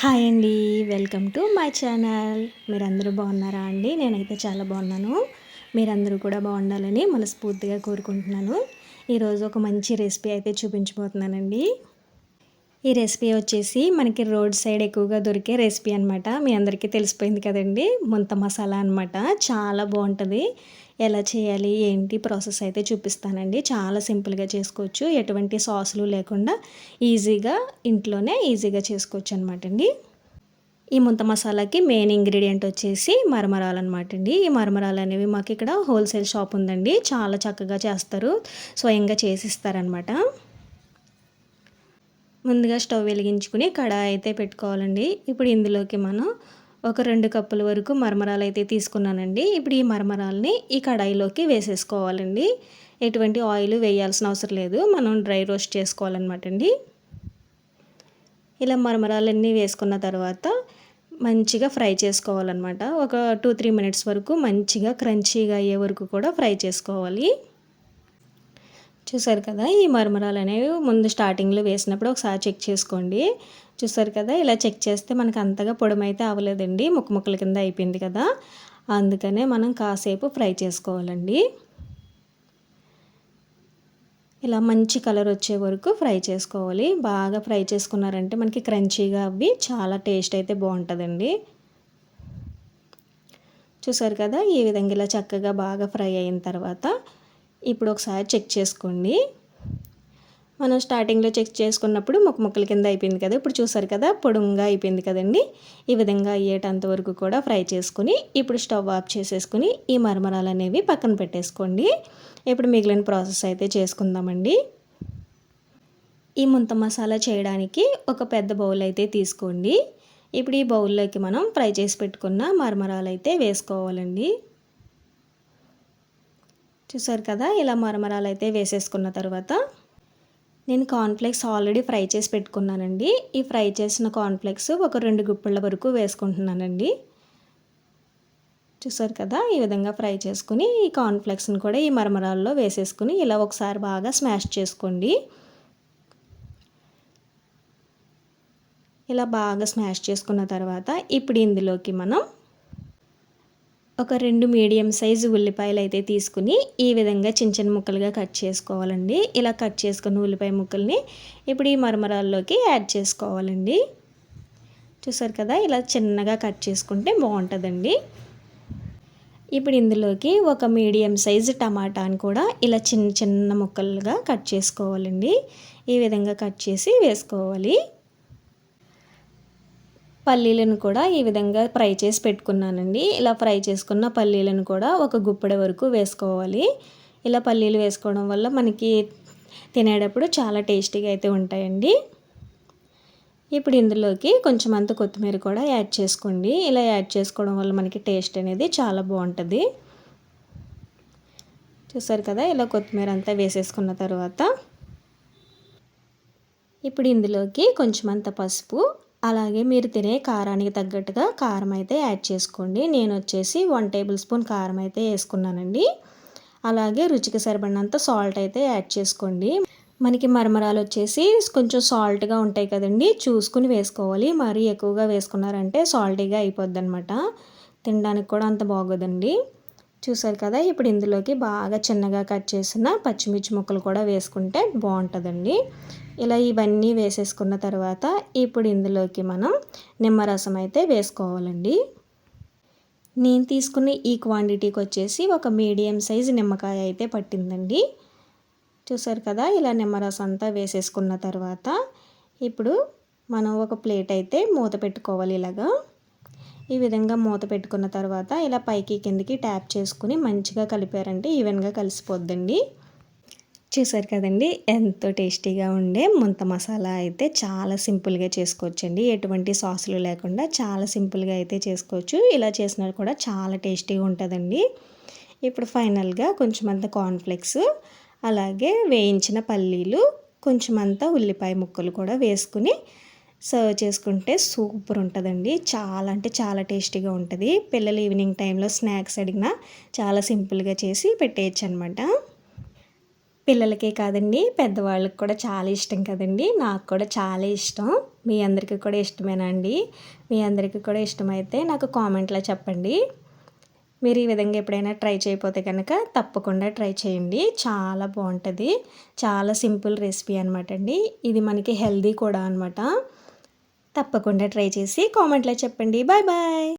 Hi అండి welcome to my channel. మీరందరూ బాగున్నారా అండి? నేనైతే చాలా బాగున్నాను. మీరందరూ కూడా బాగుండాలని మనస్ఫూర్తిగా కోరుకుంటున్నాను. ఈరోజు ఒక మంచి రెసిపీ అయితే చూపించబోతున్నానండి. ఈ రెసిపీ వచ్చేసి మనకి రోడ్ సైడ్ ఎక్కువగా దొరికే రెసిపీ అనమాట మీ అందరికీ తెలిసిపోయింది కదండి. ముంత మసాలా అనమాట చాలా బాగుంటుంది. ఎలా చేయాలి ఏంటి ప్రాసెస్ అయితే చూపిస్తానండి. చాలా సింపుల్గా చేసుకోవచ్చు. ఎటువంటి సాసులు లేకుండా ఈజీగా ఇంట్లోనే ఈజీగా చేసుకోవచ్చు అనమాట అండి. ఈ ముంత మసాలాకి మెయిన్ ఇంగ్రీడియంట్ వచ్చేసి మరమరాలు అనమాట అండి. ఈ మరమరాలు అనేవి మాకు ఇక్కడ హోల్సేల్ షాప్ ఉందండి. చాలా చక్కగా చేస్తారు. స్వయంగా చేసిస్తారనమాట ముందుగా స్టవ్ వెలిగించుకుని కడాయి అయితే పెట్టుకోవాలండి. ఇప్పుడు ఇందులోకి మనం ఒక రెండు కప్పుల వరకు మరమరాలు అయితే తీసుకున్నానండి. ఇప్పుడు ఈ మరమరాలని ఈ కడాయిలోకి వేసేసుకోవాలండి. ఎటువంటి ఆయిల్ వేయాల్సిన అవసరం లేదు. మనం డ్రై రోస్ట్ చేసుకోవాలన్నమాట అండి. ఇలా మరమరాలన్నీ వేసుకున్న తర్వాత మంచిగా ఫ్రై చేసుకోవాలన్నమాట. ఒక టూ త్రీ మినిట్స్ వరకు మంచిగా క్రంచీగా అయ్యే వరకు కూడా ఫ్రై చేసుకోవాలి. చూసారు కదా ఈ మరమరాలు అనేవి ముందు స్టార్టింగ్లో వేసినప్పుడు ఒకసారి చెక్ చేసుకోండి. చూసారు కదా ఇలా చెక్ చేస్తే మనకు అంతగా పొడమైతే అవ్వలేదండి ముక్క ముక్కల కింద అయిపోయింది కదా. అందుకనే మనం కాసేపు ఫ్రై చేసుకోవాలండి. ఇలా మంచి కలర్ వచ్చే వరకు ఫ్రై చేసుకోవాలి. బాగా ఫ్రై చేసుకున్నారంటే మనకి క్రంచీగా అవి చాలా టేస్ట్ అయితే బాగుంటుందండి. చూసారు కదా ఈ విధంగా ఇలా చక్కగా బాగా ఫ్రై అయిన తర్వాత ఇప్పుడు ఒకసారి చెక్ చేసుకోండి. మనం స్టార్టింగ్లో చెక్ చేసుకున్నప్పుడు ముక్క ముక్కల కింద అయిపోయింది కదా ఇప్పుడు చూసారు కదా పొడుంగా అయిపోయింది కదండి. ఈ విధంగా అయ్యేటంత వరకు కూడా ఫ్రై చేసుకుని ఇప్పుడు స్టవ్ ఆఫ్ చేసేసుకుని ఈ మరమరాలు అనేవి పక్కన పెట్టేసుకోండి. ఇప్పుడు మిగిలిన ప్రాసెస్ అయితే చేసుకుందామండి. ఈ ముంత మసాలా చేయడానికి ఒక పెద్ద బౌల్ అయితే తీసుకోండి. ఇప్పుడు ఈ బౌల్లోకి మనం ఫ్రై చేసి పెట్టుకున్న మరమరాలు అయితే వేసుకోవాలండి. చూసారు కదా ఇలా మరమరాలు అయితే వేసేసుకున్న తర్వాత నేను కార్న్ఫ్లేక్స్ ఆల్రెడీ ఫ్రై చేసి పెట్టుకున్నానండి. ఈ ఫ్రై చేసిన కార్న్ఫ్లేక్స్ ఒక రెండు గుప్పిళ్ళ వరకు వేసుకుంటున్నానండి. చూసారు కదా ఈ విధంగా ఫ్రై చేసుకుని ఈ కార్న్ఫ్లేక్స్ని కూడా ఈ మరమరాల్లో వేసేసుకుని ఇలా ఒకసారి బాగా స్మాష్ చేసుకోండి. ఇలా బాగా స్మాష్ చేసుకున్న తర్వాత ఇప్పుడు ఇందులోకి మనం ఒక రెండు మీడియం సైజు ఉల్లిపాయలు అయితే తీసుకుని ఈ విధంగా చిన్న చిన్న ముక్కలుగా కట్ చేసుకోవాలండి. ఇలా కట్ చేసుకున్న ఉల్లిపాయ ముక్కల్ని ఇప్పుడు ఈ మరమరాల్లోకి యాడ్ చేసుకోవాలండి. చూసారు కదా ఇలా చిన్నగా కట్ చేసుకుంటే బాగుంటుందండి. ఇప్పుడు ఇందులోకి ఒక మీడియం సైజు టమాటాని కూడా ఇలా చిన్న చిన్న ముక్కలుగా కట్ చేసుకోవాలండి. ఈ విధంగా కట్ చేసి వేసుకోవాలి. పల్లీలను కూడా ఈ విధంగా ఫ్రై చేసి పెట్టుకున్నానండి. ఇలా ఫ్రై చేసుకున్న పల్లీలను కూడా ఒక గుప్పెడ వరకు వేసుకోవాలి. ఇలా పల్లీలు వేసుకోవడం వల్ల మనకి తినేటప్పుడు చాలా టేస్టీగా అయితే ఉంటాయండి. ఇప్పుడు ఇందులోకి కొంచెం అంత కొత్తిమీర కూడా యాడ్ చేసుకోండి. ఇలా యాడ్ చేసుకోవడం వల్ల మనకి టేస్ట్ అనేది చాలా బాగుంటుంది. చూసారు కదా ఇలా కొత్తిమీర అంతా వేసేసుకున్న తర్వాత ఇప్పుడు ఇందులోకి కొంచెం అంత పసుపు అలాగే మీరు తినే కారానికి తగ్గట్టుగా కారం అయితే యాడ్ చేసుకోండి. నేను వచ్చేసి వన్ టేబుల్ స్పూన్ కారం అయితే వేసుకున్నానండి. అలాగే రుచికి సరిపడినంత సాల్ట్ అయితే యాడ్ చేసుకోండి. మనకి మరమరాలు వచ్చేసి కొంచెం సాల్ట్గా ఉంటాయి కదండి. చూసుకుని వేసుకోవాలి. మరీ ఎక్కువగా వేసుకున్నారంటే సాల్టీగా అయిపోద్ది అనమాట తినడానికి కూడా అంత బాగోదండి. చూసారు కదా ఇప్పుడు ఇందులోకి బాగా చిన్నగా కట్ చేసిన పచ్చిమిర్చి ముక్కలు కూడా వేసుకుంటే బాగుంటుందండి. ఇలా ఇవన్నీ వేసేసుకున్న తర్వాత ఇప్పుడు ఇందులోకి మనం నిమ్మరసం అయితే వేసుకోవాలండి. నేను తీసుకున్న ఈ క్వాంటిటీకి వచ్చేసి ఒక మీడియం సైజు నిమ్మకాయ అయితే పట్టిందండి. చూసారు కదా ఇలా నిమ్మరసం అంతా వేసేసుకున్న తర్వాత ఇప్పుడు మనం ఒక ప్లేట్ అయితే మూత పెట్టుకోవాలి ఇలాగా. ఈ విధంగా మూత పెట్టుకున్న తర్వాత ఇలా పైకి కిందికి ట్యాప్ చేసుకుని మంచిగా కలిపారంటే ఈవెన్గా కలిసిపోద్దండి. చూసారు కదండి. ఎంతో టేస్టీగా ఉండే ముంత మసాలా అయితే చాలా సింపుల్గా చేసుకోవచ్చండి. ఎటువంటి సాసులు లేకుండా చాలా సింపుల్గా అయితే చేసుకోవచ్చు. ఇలా చేసినా కూడా చాలా టేస్టీగా ఉంటుందండి. ఇప్పుడు ఫైనల్గా కొంచెం అంత కార్న్ఫ్లెక్స్ అలాగే వేయించిన పల్లీలు కొంచెం అంత ఉల్లిపాయ ముక్కలు కూడా వేసుకుని సర్వ్ చేసుకుంటే సూపర్ ఉంటుందండి. చాలా అంటే చాలా టేస్టీగా ఉంటుంది. పిల్లలు ఈవినింగ్ టైంలో స్నాక్స్ అడిగినా చాలా సింపుల్గా చేసి పెట్టేయచ్చు అనమాట పిల్లలకే కాదండి పెద్దవాళ్ళకి కూడా చాలా ఇష్టం కదండి. నాకు కూడా చాలా ఇష్టం. మీ అందరికీ కూడా ఇష్టమేనా అండి? మీ అందరికీ కూడా ఇష్టమైతే నాకు కామెంట్లో చెప్పండి. మీరు ఈ విధంగా ఎప్పుడైనా ట్రై చేయకపోతే కనుక తప్పకుండా ట్రై చేయండి. చాలా బాగుంటుంది. చాలా సింపుల్ రెసిపీ అనమాట అండి. ఇది మనకి హెల్దీ కూడా అనమాట తప్పకుండా ట్రై చేసి కామెంట్లో చెప్పండి. Bye bye!